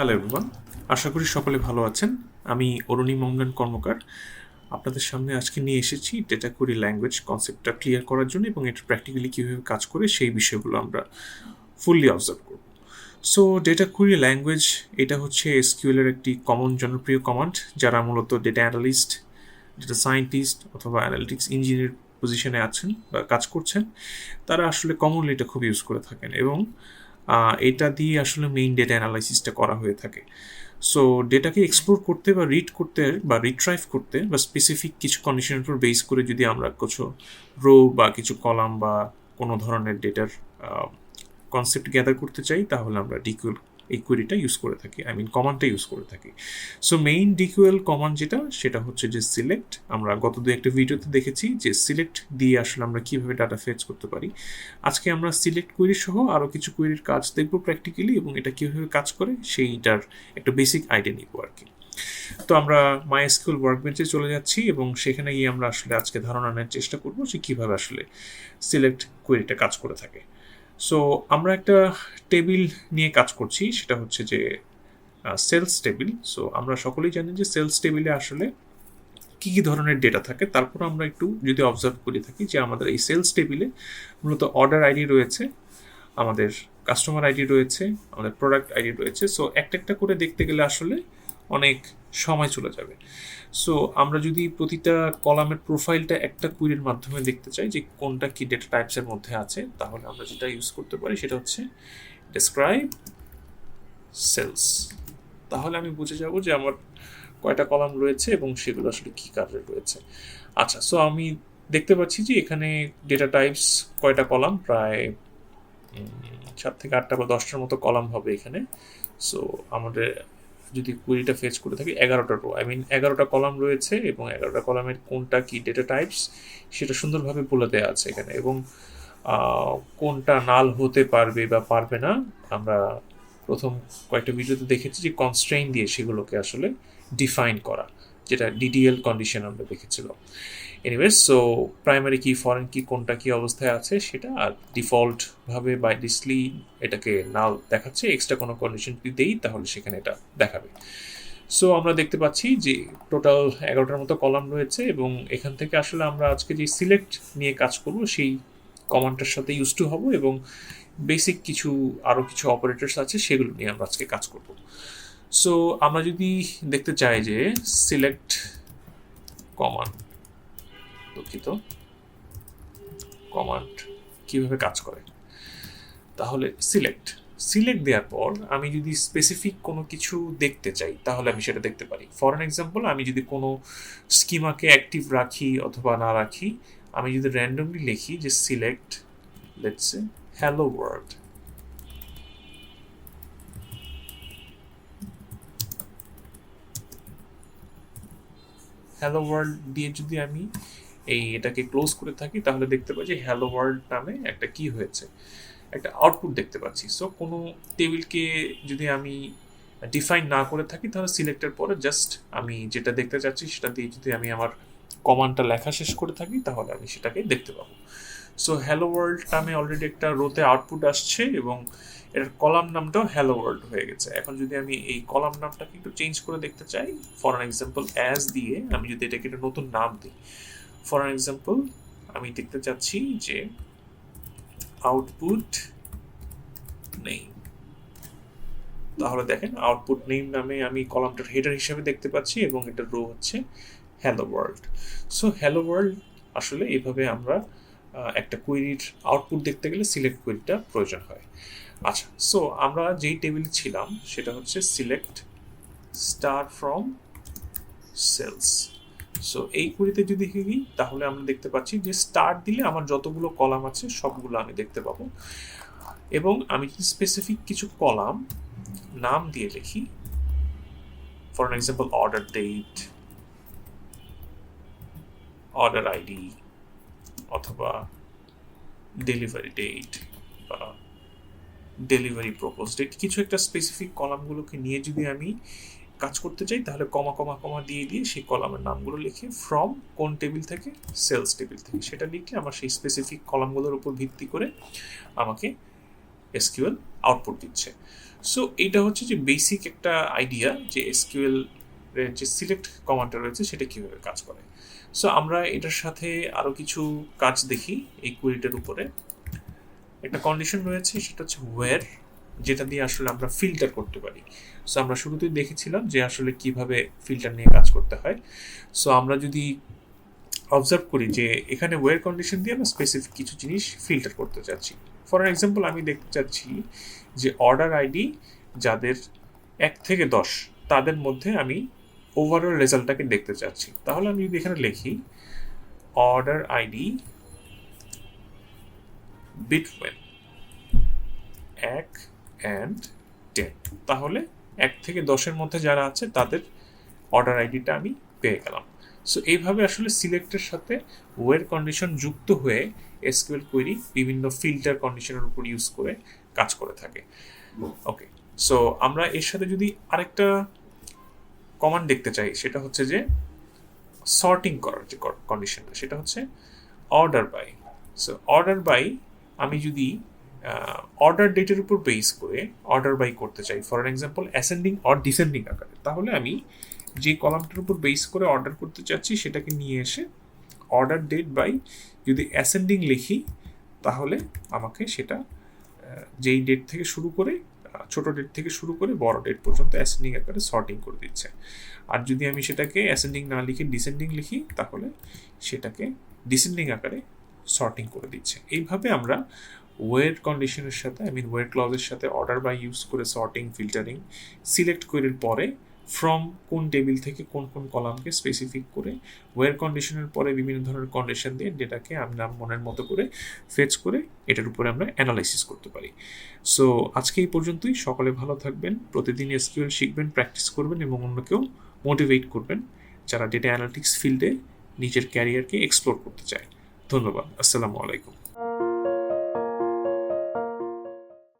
Hello everyone আশা করি সকলে ভালো আছেন। আমি অরুণী মঙ্গন কর্মকার। আপনাদের সামনে আজকে নিয়ে এসেছি ডেটা কোরি ল্যাঙ্গুয়েজ কনসেপ্টটা ক্লিয়ার করার জন্য এবং এটা প্র্যাকটিক্যালি কীভাবে কাজ করে সেই বিষয়গুলো আমরা ফুললি অবজার্ভ করব। সো ডেটা কোরি ল্যাঙ্গুয়েজ এটা হচ্ছে এসকিউএলের একটি কমন জনপ্রিয় কমান্ড যারা মূলত ডেটা অ্যানালিস্ট ডেটা সায়েন্টিস্ট অথবা অ্যানালিটিক্স ইঞ্জিনিয়ার পজিশনে আছেন বা কাজ করছেন। তারা আসলে কমনলি এটা খুব ইউজ করে থাকেন এবং এটা দিয়ে আসলে মেইন ডেটা অ্যানালাইসিসটা করা হয়ে থাকে। সো ডেটাকে এক্সপ্লোর করতে বা রিড করতে বা রিট্রাইভ করতে বা স্পেসিফিক কিছু কন্ডিশনের উপর বেস করে যদি আমরা কিছু রো বা কিছু কলাম বা কোনো ধরনের ডেটার কনসেপ্ট গ্যাদার করতে চাই, তাহলে আমরা ডিকুয়েল এই কোয়েরিটা ইউজ করে থাকি আই মিন কমান্ডটা ইউজ করে থাকি। সো মেইন ডিকুয়েল কমান্ড যেটা, সেটা হচ্ছে যে সিলেক্ট আমরা গত দু একটা ভিডিওতে দেখেছি যে সিলেক্ট দিয়ে আসলে আমরা কীভাবে ডাটা ফেচ করতে পারি। আজকে আমরা সিলেক্ট কোয়েরি সহ আরও কিছু কোয়েরির কাজ দেখব প্র্যাকটিক্যালি এবং এটা কীভাবে কাজ করে, সেইটার একটা বেসিক আইডিয়া নিব আর কি। তো আমরা মাই স্কুল ওয়ার্কবেঞ্চে চলে যাচ্ছি এবং সেখানে গিয়ে আমরা আসলে আজকে ধারণা নেওয়ার চেষ্টা করব যে কীভাবে আসলে সিলেক্ট কোয়েরিটা কাজ করে থাকে। সো আমরা একটা টেবিল নিয়ে কাজ করছি, সেটা হচ্ছে যে সেলস টেবিল সো আমরা সকলেই জানি যে সেলস টেবিলে আসলে কী কী ধরনের ডেটা থাকে। তারপর আমরা একটু যদি অবজার্ভ করে থাকি যে আমাদের এই সেলস টেবিলে মূলত অর্ডার আইডি রয়েছে, আমাদের কাস্টমার আইডি রয়েছে, আমাদের প্রোডাক্ট আইডি রয়েছে। সো একটা একটা করে দেখতে গেলে আসলে অনেক সময় চলে যাবে। সো আমরা যদি প্রতিটা কলামের প্রোফাইলটা একটা কুইরির মাধ্যমে দেখতে চাই যে কোনটা কি ডেটা টাইপসের মধ্যে আছে, তাহলে আমরা যেটা ইউজ করতে পারি সেটা হচ্ছে ডেসক্রাইব সেলস তাহলে আমি বুঝে যাব যে আমার কয়টা কলাম রয়েছে এবং সেগুলো আসলে কী কাজে রয়েছে। আচ্ছা সো আমি দেখতে পাচ্ছি যে এখানে ডেটা টাইপস কয়টা কলাম? প্রায় সাত থেকে আটটা বা দশটার মতো কলাম হবে এখানে। সো আমাদের যদি কুড়িটা ফেচ করে থাকি, এগারোটা রো আই মিন এগারোটা কলাম রয়েছে এবং এগারোটা কলামের কোনটা কি ডেটা টাইপস সেটা সুন্দরভাবে বলে দেওয়া আছে এখানে। এবং কোনটা নাল হতে পারবে বা পারবে না, আমরা প্রথম কয়েকটা ভিডিওতে দেখেছি যে কনস্ট্রেইন দিয়ে সেগুলোকে আসলে ডিফাইন করা, যেটা ডিডিএল কন্ডিশন আমরা দেখেছিলাম। Anyways so primary key foreign key কোনটা কি অবস্থায় আছে সেটা আর ডিফল্টভাবে বাই ডিসলি এটাকে নাল দেখাচ্ছে এক্সট্রা কোনো কন্ডিশন যদি দেই তাহলে সেখানে এটা দেখাবে। সো আমরা দেখতে পাচ্ছি যে টোটাল এগারোটার মতো কলাম রয়েছে এবং এখান থেকে আসলে আমরা আজকে যে সিলেক্ট নিয়ে কাজ করব সেই কমান্ডটার সাথে ইউজ টু হব এবং বেসিক কিছু আরও কিছু অপারেটার্স আছে সেগুলো নিয়ে আমরা আজকে কাজ করব। সো আমরা যদি দেখতে চাই যে সিলেক্ট কমান্ড দুঃখিত। কমান্ড কীভাবে কাজ করে? তাহলে সিলেক্ট। সিলেক্ট দেওয়ার পর আমি যদি স্পেসিফিক কোনো কিছু দেখতে চাই, তাহলে আমি সেটা দেখতে পারি। ফর অ্যান এক্সাম্পল আমি যদি কোনো স্কিমাকে অ্যাক্টিভ রাখি অথবা না রাখি, আমি যদি র্যান্ডমলি লিখি যে select let's hello world hello world দিয়ে যদি আমি এই এটাকে ক্লোজ করে থাকি, তাহলে দেখতে পাই যে হ্যালো ওয়ার্ল্ড নামে একটা কি হয়েছে, একটা আউটপুট দেখতে পাচ্ছি। সো কোনো টেবিলকে যদি আমি ডিফাইন না করে থাকি, তাহলে সিলেক্টের পরে জাস্ট আমি যেটা দেখতে চাচ্ছি, সেটা দিয়ে যদি আমি আমার কমান্ডটা লেখা শেষ করে থাকি, তাহলে আমি সেটাকে দেখতে পাবো। সো হ্যালো ওয়ার্ল্ড নামে অলরেডি একটা রোতে আউটপুট আসছে এবং এটার কলাম নামটাও হ্যালো ওয়ার্ল্ড হয়ে গেছে। এখন যদি আমি এই কলাম নামটাকে একটু চেঞ্জ করে দেখতে চাই ফর এক্সাম্পল অ্যাজ দিয়ে আমি যদি এটাকে একটা নতুন নাম দিই ফর এক্সাম্পল আমি দেখতে চাচ্ছি যে আউটপুট নেই তাহলে দেখেন আউটপুট নেম নামে আমি কলামটার হেডার হিসাবে দেখতে পাচ্ছি এবং এটা রো হচ্ছে hello world so hello world আসলে এইভাবে আমরা একটা কোয়েরির আউটপুট দেখতে গেলে সিলেক্ট কোয়েরিটা প্রয়োজন হয়। আচ্ছা সো আমরা যেই টেবিলে ছিলাম, সেটা হচ্ছে select star from sales so এই কুড়িতে যদি দেখি তাহলে আমরা দেখতে পাচ্ছি যে স্টার্ট দিলে আমার যতগুলো কলাম আছে, সবগুলো আমি দেখতে পাবো। এবং আমি স্পেসিফিক কিছু কলাম, নাম দিয়ে লিখি for example order date order ID অথবা ডেলিভারি ডেট বা ডেলিভারি প্রপোজ ডেট কিছু একটা স্পেসিফিক কলামগুলোকে নিয়ে যদি আমি কাজ করতে চাই, তাহলে কমা কমা কমা দিয়ে দিয়ে সেই কলামের নামগুলো লিখে ফ্রম কোন টেবিল থেকে সেলস টেবিল থেকে সেটা লিখে আমার সেই স্পেসিফিক কলামগুলোর উপর ভিত্তি করে আমাকে এসকিউএল আউটপুট দিচ্ছে। সো এটা হচ্ছে যে বেসিক একটা আইডিয়া যে এসকিউএল যে সিলেক্ট কমান্ডটা রয়েছে সেটা কীভাবে কাজ করে। সো আমরা এটার সাথে আরও কিছু কাজ দেখি এই কুইরিটার উপরে। একটা কন্ডিশন রয়েছে, সেটা হচ্ছে ওয়্যার যেটা দিয়ে আসলে আমরা ফিল্টার করতে পারি। সো আমরা শুরুতেই দেখেছিলাম যে আসলে কীভাবে ফিল্টার নিয়ে কাজ করতে হয়। সো আমরা যদি অবজার্ভ করি যে এখানে ওয়্যার কন্ডিশন দিয়ে আমরা স্পেসিফিক কিছু জিনিস ফিল্টার করতে চাচ্ছি। ফর এক্সাম্পল আমি দেখতে চাচ্ছি যে অর্ডার আইডি যাদের এক থেকে দশ, তাদের মধ্যে আমি ওভারঅল রেজাল্টটাকে দেখতে চাচ্ছি। তাহলে আমি যদি এখানে লিখি অর্ডার আইডি বিটওয়েন এক অ্যান্ড টেন তাহলে এক থেকে দশের মধ্যে যারা আছে, তাদের অর্ডার আইডিটা আমি পেয়ে গেলাম। সো এইভাবে আসলে সিলেক্টের সাথে ওয়ের কন্ডিশন যুক্ত হয়ে এসকিউএল কোয়েরি বিভিন্ন ফিল্টার কন্ডিশনের উপর ইউজ করে কাজ করে থাকে। ওকে সো আমরা এর সাথে যদি আরেকটা কমান্ড দেখতে চাই, সেটা হচ্ছে যে সর্টিং করার যে কন্ডিশনটা সেটা হচ্ছে order by so order by আমি যদি অর্ডার ডেটের উপর বেস করে অর্ডার বাই করতে চাই। For example ascending or descending আকারে। তাহলে আমি যে কলামটার উপর বেস করে অর্ডার করতে চাচ্ছি, সেটাকে নিয়ে এসে অর্ডার ডেট বাই যদি অ্যাসেন্ডিং লিখি, তাহলে আমাকে সেটা যেই ডেট থেকে শুরু করে ছোট ডেট থেকে শুরু করে বড় ডেট পর্যন্ত অ্যাসেন্ডিং আকারে সর্টিং করে দিচ্ছে। আর যদি আমি সেটাকে অ্যাসেন্ডিং না লিখে ডিসেন্ডিং লিখি, তাহলে সেটাকে ডিসেন্ডিং আকারে সর্টিং করে দিচ্ছে। এইভাবে আমরা ওয়ের কন্ডিশনের সাথে আই মিন ওয়েট ক্লজের সাথে অর্ডার বাই ইউজ করে সর্টিং ফিল্টারিং সিলেক্ট করার পরে ফ্রম কোন টেবিল থেকে কোন কোন কলামকে স্পেসিফিক করে ওয়ের কন্ডিশনের পরে বিভিন্ন ধরনের কন্ডিশন দিয়ে ডেটাকে আমরা মনের মতো করে ফেচ করে এটার উপরে আমরা অ্যানালাইসিস করতে পারি। সো আজকে এই পর্যন্তই। সকলে ভালো থাকবেন, প্রতিদিন এসকিউএল শিখবেন প্র্যাকটিস করবেন এবং অন্যকেও মোটিভেট করবেন যারা ডেটা অ্যানালিটিক্স ফিল্ডে নিজের ক্যারিয়ারকে এক্সপ্লোর করতে চায়। ধন্যবাদ। আসসালামু আলাইকুম।